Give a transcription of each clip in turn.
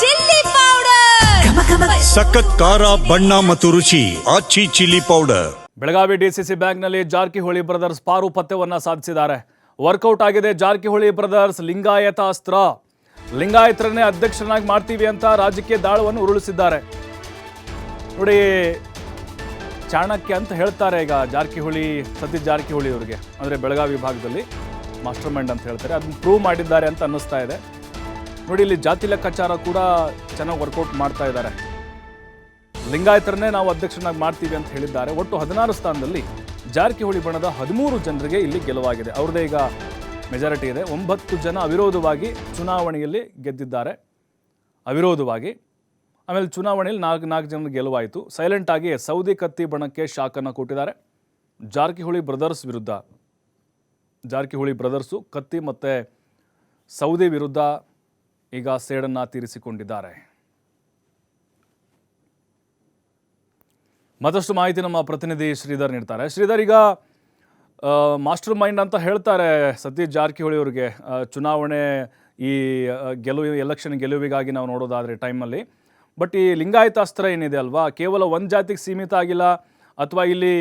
Chilli powder. ಸಖತ್ ಖಾರ ಬಣ್ಣ ಮತ್ತು ರುಚಿ Aachi chilli powder. Belagavi DCC ಬ್ಯಾಂಕ್ನಲ್ಲಿ ಜಾರಕಿಹೊಳಿ ಬ್ರದರ್ಸ್ ಪಾರು ಪತ್ತೆವನ್ನ ಸಾಧಿಸಿದ್ದಾರೆ. ವರ್ಕೌಟ್ ಆಗಿದೆ ಜಾರಕಿಹೊಳಿ ಬ್ರದರ್ಸ್ ಲಿಂಗಾಯತ ಅಸ್ತ್ರ. ಲಿಂಗಾಯತರನ್ನೇ ಅಧ್ಯಕ್ಷರನ್ನಾಗಿ ಮಾಡ್ತೀವಿ ಅಂತ ರಾಜಕೀಯ ದಾಳವನ್ನು ಉರುಳಿಸಿದ್ದಾರೆ. ನೋಡಿ ಚಾಣಕ್ಯ ಅಂತ ಹೇಳ್ತಾರೆ ಈಗ ಜಾರಕಿಹೊಳಿ ಸತೀಶ್ ಜಾರಕಿಹೊಳಿ ಅವರಿಗೆ. ಅಂದರೆ ಬೆಳಗಾವಿ ವಿಭಾಗದಲ್ಲಿ ಮಾಸ್ಟರ್ ಮೈಂಡ್ ಅಂತ ಹೇಳ್ತಾರೆ. ಅದನ್ನ ಪ್ರೂವ್ ಮಾಡಿದ್ದಾರೆ ಅಂತ ಅನ್ನಿಸ್ತಾ ಇದೆ. ನೋಡಿ, ಇಲ್ಲಿ ಜಾತಿ ಲೆಕ್ಕಾಚಾರ ಕೂಡ ಚೆನ್ನಾಗಿ ವರ್ಕೌಟ್ ಮಾಡ್ತಾ ಇದ್ದಾರೆ. ಲಿಂಗಾಯತರನ್ನೇ ನಾವು ಅಧ್ಯಕ್ಷನಾಗಿ ಮಾಡ್ತೀವಿ ಅಂತ ಹೇಳಿದ್ದಾರೆ. ಒಟ್ಟು ಹದಿನಾರು ಸ್ಥಾನದಲ್ಲಿ ಜಾರಕಿಹೊಳಿ ಬಣದ ಹದಿಮೂರು ಜನರಿಗೆ ಇಲ್ಲಿ ಗೆಲುವಾಗಿದೆ. ಅವ್ರದ್ದೇ ಈಗ ಮೆಜಾರಿಟಿ ಇದೆ. ಒಂಬತ್ತು ಜನ ಅವಿರೋಧವಾಗಿ ಚುನಾವಣೆಯಲ್ಲಿ ಗೆದ್ದಿದ್ದಾರೆ. ಅವಿರೋಧವಾಗಿ. ಆಮೇಲೆ ಚುನಾವಣೆಯಲ್ಲಿ ನಾಲ್ಕು ನಾಲ್ಕು ಜನ ಗೆಲುವಾಯಿತು. ಸೈಲೆಂಟ್ ಆಗಿ ಸೌದಿ ಕತ್ತಿ ಬಣಕ್ಕೆ ಶಾಕನ್ನು ಕೊಟ್ಟಿದ್ದಾರೆ. ಜಾರಕಿಹೊಳಿ ಬ್ರದರ್ಸ್ ವಿರುದ್ಧ. ಜಾರಕಿಹೊಳಿ ಬ್ರದರ್ಸು ಕತ್ತಿ ಮತ್ತು ಸೌದಿ ವಿರುದ್ಧ ಈಗ ಸೇಡನ್ನು ತೀರಿಸಿಕೊಂಡಿದ್ದಾರೆ. ಮತ್ತಷ್ಟು ಮಾಹಿತಿ ನಮ್ಮ ಪ್ರತಿನಿಧಿ ಶ್ರೀಧರ್ ನೀಡ್ತಾರೆ. ಶ್ರೀಧರ್, ಈಗ ಮಾಸ್ಟರ್ ಮೈಂಡ್ ಅಂತ ಹೇಳ್ತಾರೆ ಸತೀಶ್ ಜಾರಕಿಹೊಳಿ ಅವರಿಗೆ. ಚುನಾವಣೆ ಈ ಗೆಲುವು ಎಲೆಕ್ಷನ್ ಗೆಲುವಿಗಾಗಿ ನಾವು ನೋಡೋದಾದ್ರೆ ಟೈಮಲ್ಲಿ ಬಟ್ ಈ ಲಿಂಗಾಯತ ಅಸ್ತ್ರ ಏನಿದೆ ಅಲ್ವಾ? ಕೇವಲ ಒಂದು ಜಾತಿಗೆ ಸೀಮಿತ ಆಗಿಲ್ಲ, ಅಥವಾ ಇಲ್ಲಿ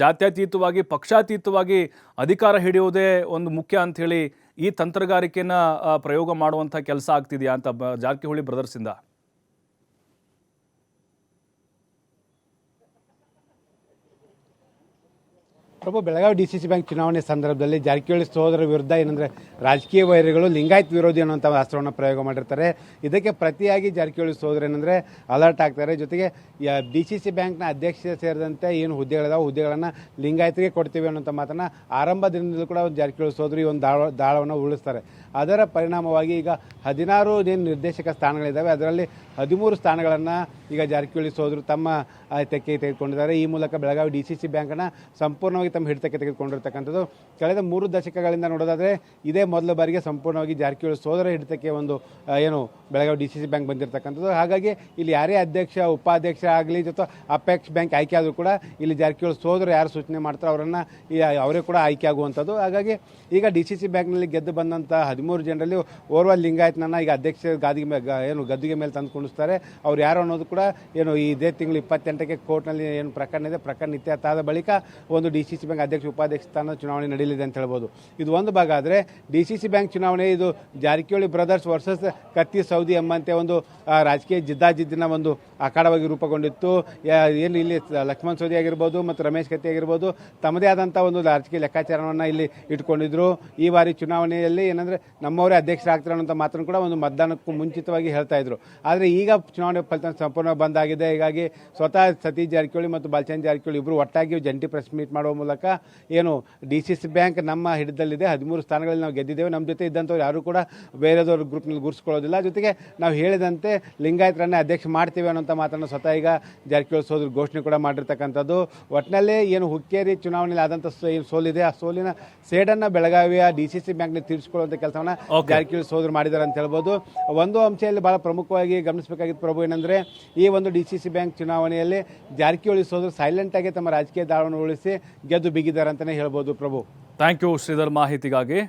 ಜಾತ್ಯತೀತವಾಗಿ, ಪಕ್ಷಾತೀತವಾಗಿ ಅಧಿಕಾರ ಹಿಡಿಯೋದೇ ಒಂದು ಮುಖ್ಯ ಅಂಥೇಳಿ ಈ ತಂತ್ರಗಾರಿಕೆನ ಪ್ರಯೋಗ ಮಾಡುವಂಥ ಕೆಲಸ ಆಗ್ತಿದೆಯಾ ಅಂತ Jarkiholi ಬ್ರದರ್ಸಿಂದ Prabhu, Belagavi D C C bank ಚುನಾವಣೆ ಸಂದರ್ಭದಲ್ಲಿ ಜಾರಕಿಹೊಳಿ ಸಹೋದರ ವಿರುದ್ಧ ಏನಂದರೆ ರಾಜಕೀಯ ವೈರಿಗಳು ಲಿಂಗಾಯತ್ ವಿರೋಧಿ ಅನ್ನುವಂಥ ಅಸ್ತ್ರವನ್ನು ಪ್ರಯೋಗ ಮಾಡಿರ್ತಾರೆ. ಇದಕ್ಕೆ ಪ್ರತಿಯಾಗಿ ಜಾರಕಿಹೊಳಿ ಸಹೋದರ ಏನಂದರೆ ಅಲರ್ಟ್ ಆಗ್ತಾರೆ. ಜೊತೆಗೆ ಡಿ ಸಿ ಸಿ ಬ್ಯಾಂಕ್ನ ಅಧ್ಯಕ್ಷ ಸೇರಿದಂತೆ ಏನು ಹುದ್ದೆಗಳಿದಾವೆ, ಹುದ್ದೆಗಳನ್ನು ಲಿಂಗಾಯತ್ಗೆ ಕೊಡ್ತೀವಿ ಅನ್ನೋಂಥ ಮಾತನ್ನು ಆರಂಭ ದಿನದಲ್ಲೂ ಕೂಡ ಜಾರಕಿಹೊಳಿ ಸಹೋದರಿ ಒಂದು ದಾಳ, ದಾಳವನ್ನು ಉಳಿಸ್ತಾರೆ ಅದರ ಪರಿಣಾಮವಾಗಿ ಈಗ ಹದಿನಾರು ಏನು ನಿರ್ದೇಶಕ ಸ್ಥಾನಗಳಿದ್ದಾವೆ. ಅದರಲ್ಲಿ ಹದಿಮೂರು ಸ್ಥಾನಗಳನ್ನು ಈಗ ಜಾರಕಿಹೊಳಿ ಸೋದರು ತಮ್ಮ ತೆಕ್ಕೆಗೆ ತೆಕ್ಕೆ ತೆಗೆದುಕೊಂಡಿದ್ದಾರೆ. ಈ ಮೂಲಕ ಬೆಳಗಾವಿ ಡಿ ಸಿ ಸಿ ಬ್ಯಾಂಕನ್ನು ಸಂಪೂರ್ಣವಾಗಿ ತಮ್ಮ ಹಿಡಿತಕ್ಕೆ ತೆಗೆದುಕೊಂಡಿರ್ತಕ್ಕಂಥದ್ದು. ಕಳೆದ ಮೂರು ದಶಕಗಳಿಂದ ನೋಡೋದಾದರೆ ಇದೇ ಮೊದಲ ಬಾರಿಗೆ ಸಂಪೂರ್ಣವಾಗಿ ಜಾರಕಿಹೊಳಿ ಸೋದರ ಹಿಡಿತಕ್ಕೆ ಒಂದು ಏನು Belagavi D C C bank ಬಂದಿರತಕ್ಕಂಥದ್ದು. ಹಾಗಾಗಿ ಇಲ್ಲಿ ಯಾರೇ ಅಧ್ಯಕ್ಷ, ಉಪಾಧ್ಯಕ್ಷ ಆಗಲಿ ಜೊತೆ ಅಪೆಕ್ಸ್ ಬ್ಯಾಂಕ್ ಆಯ್ಕೆ ಆದರೂ ಕೂಡ ಇಲ್ಲಿ ಜಾರಕಿಹೊಳಿ ಸೋದರ ಯಾರು ಸೂಚನೆ ಮಾಡ್ತಾರೋ ಅವರನ್ನು ಅವರೇ ಕೂಡ ಆಯ್ಕೆ ಆಗುವಂಥದ್ದು. ಹಾಗಾಗಿ ಈಗ ಡಿ ಸಿ ಸಿ ಬ್ಯಾಂಕ್ನಲ್ಲಿ ಗೆದ್ದು ಬಂದಂಥ ಜನರಲ್ಲಿ ಓರ್ವ ಲಿಂಗಾಯತ್ನನ್ನ ಈಗ ಅಧ್ಯಕ್ಷ ಗಾದಿಗೆ ಏನು ಗದ್ದುಗೆ ಮೇಲೆ ತಂದು ಕುಣಿಸ್ತಾರೆ. ಅವ್ರು ಯಾರು ಅನ್ನೋದು ಕೂಡ ಏನು ಇದೇ ತಿಂಗಳು ಇಪ್ಪತ್ತೆಂಟಕ್ಕೆ ಕೋರ್ಟ್ನಲ್ಲಿ ಏನು ಪ್ರಕರಣ ಇದೆ. ಪ್ರಕರಣ ಇತ್ಯರ್ಥ ಆದ ಬಳಿಕ ಒಂದು ಡಿ ಸಿ ಸಿ ಬ್ಯಾಂಕ್ ಅಧ್ಯಕ್ಷ, ಉಪಾಧ್ಯಕ್ಷ ಸ್ಥಾನ ಚುನಾವಣೆ ನಡೆಯಲಿದೆ ಅಂತ ಹೇಳ್ಬೋದು. ಇದು ಒಂದು ಭಾಗ ಆದರೆ ಡಿ ಸಿ ಸಿ ಬ್ಯಾಂಕ್ ಚುನಾವಣೆ ಇದು ಜಾರಕಿಹೊಳಿ ಬ್ರದರ್ಸ್ ವರ್ಸಸ್ ಕತ್ತಿ ಸೌದಿ ಎಂಬಂತೆ ಒಂದು ರಾಜಕೀಯ ಜಿದ್ದಾಜಿದ್ದಿನ ಒಂದು ಅಖಾಡವಾಗಿ ರೂಪುಗೊಂಡಿತ್ತು. ಏನು ಇಲ್ಲಿ ಲಕ್ಷ್ಮಣ್ ಸೌದಿ ಆಗಿರ್ಬೋದು ಮತ್ತು ರಮೇಶ್ ಕತ್ತಿ ಆಗಿರ್ಬೋದು, ತಮ್ಮದೇ ಆದಂಥ ಒಂದು ರಾಜಕೀಯ ಲೆಕ್ಕಾಚಾರವನ್ನು ಇಲ್ಲಿ ಇಟ್ಕೊಂಡಿದ್ರು. ಈ ಬಾರಿ ಚುನಾವಣೆಯಲ್ಲಿ ಏನಂದರೆ ನಮ್ಮವರೇ ಅಧ್ಯಕ್ಷರಾಗ್ತಾರೆ ಅನ್ನೋಂಥ ಮಾತನ್ನು ಕೂಡ ಒಂದು ಮತದಾನಕ್ಕೂ ಮುಂಚಿತವಾಗಿ ಹೇಳ್ತಾ ಇದ್ರು. ಆದರೆ ಈಗ ಚುನಾವಣೆ ಫಲಿತಾಂಶ ಸಂಪೂರ್ಣ ಬಂದಾಗಿದೆ ಹೀಗಾಗಿ ಸ್ವತಃ ಸತೀಶ್ ಜಾರಕಿಹೊಳಿ ಮತ್ತು ಬಾಲಚಂದ್ರ ಜಾರಕಿಹೊಳಿ ಇಬ್ಬರು ಒಟ್ಟಾಗಿ ಜಂಟಿ ಪ್ರೆಸ್ ಮೀಟ್ ಮಾಡುವ ಮೂಲಕ ಏನು ಡಿ ಸಿ ಸಿ ಬ್ಯಾಂಕ್ ನಮ್ಮ ಹಿಡಿದಲ್ಲಿದೆ ಹದಿಮೂರು ಸ್ಥಾನಗಳಲ್ಲಿ ನಾವು ಗೆದ್ದಿದ್ದೇವೆ. ನಮ್ಮ ಜೊತೆ ಇದ್ದಂಥವ್ರು ಯಾರು ಕೂಡ ಬೇರೆದವ್ರ ಗ್ರೂಪ್ನಲ್ಲಿ ಗುರುಸ್ಕೊಳ್ಳೋದಿಲ್ಲ ಜೊತೆಗೆ ನಾವು ಹೇಳಿದಂತೆ ಲಿಂಗಾಯತರನ್ನೇ ಅಧ್ಯಕ್ಷ ಮಾಡ್ತೀವಿ ಅನ್ನೋಂಥ ಮಾತನ್ನು ಸ್ವತಃ ಈಗ ಜಾರಕಿಹೊಳಿ ಸೋದ್ರ ಘೋಷಣೆ ಕೂಡ ಮಾಡಿರ್ತಕ್ಕಂಥದ್ದು. ಒಟ್ಟಿನಲ್ಲಿ ಏನು ಹುಕ್ಕೇರಿ ಚುನಾವಣೆಯಲ್ಲಿ ಆದಂಥ ಏನು ಸೋಲಿದೆ. ಆ ಸೋಲಿನ ಸೇಡನ್ನು ಬೆಳಗಾವಿಯ ಡಿ ಸಿ ಸಿ ಬ್ಯಾಂಕ್ನಲ್ಲಿ ತೀರಿಸಿಕೊಳ್ಳುವಂಥ ಕೆಲಸವನ್ನು ಜಾರಕಿಹೊಳಿ ಸೋದರು ಮಾಡಿದ್ದಾರೆ ಅಂತ ಹೇಳ್ಬೋದು. ಒಂದು ಅಂಶದಲ್ಲಿ ಬಹಳ ಪ್ರಮುಖವಾಗಿ ಗಮನಿಸಬೇಕಾಗಿತ್ತು ಪ್ರಭು ಏನಂದ್ರೆ ಈ ಒಂದು ಡಿ ಸಿ ಸಿ ಬ್ಯಾಂಕ್ ಚುನಾವಣೆಯಲ್ಲಿ ಜಾರಕಿಹೊಳಿ ಸೋದರು ಸೈಲೆಂಟ್ ಆಗಿ ತಮ್ಮ ರಾಜಕೀಯ ದಾಳವನ್ನು ಉಳಿಸಿ ಗೆದ್ದು ಬಿಗಿದ್ದಾರೆ ಅಂತಲೇ ಹೇಳ್ಬೋದು ಪ್ರಭು. ಥ್ಯಾಂಕ್ ಯು ಶ್ರೀಧರ್ ಮಾಹಿತಿಗಾಗಿ.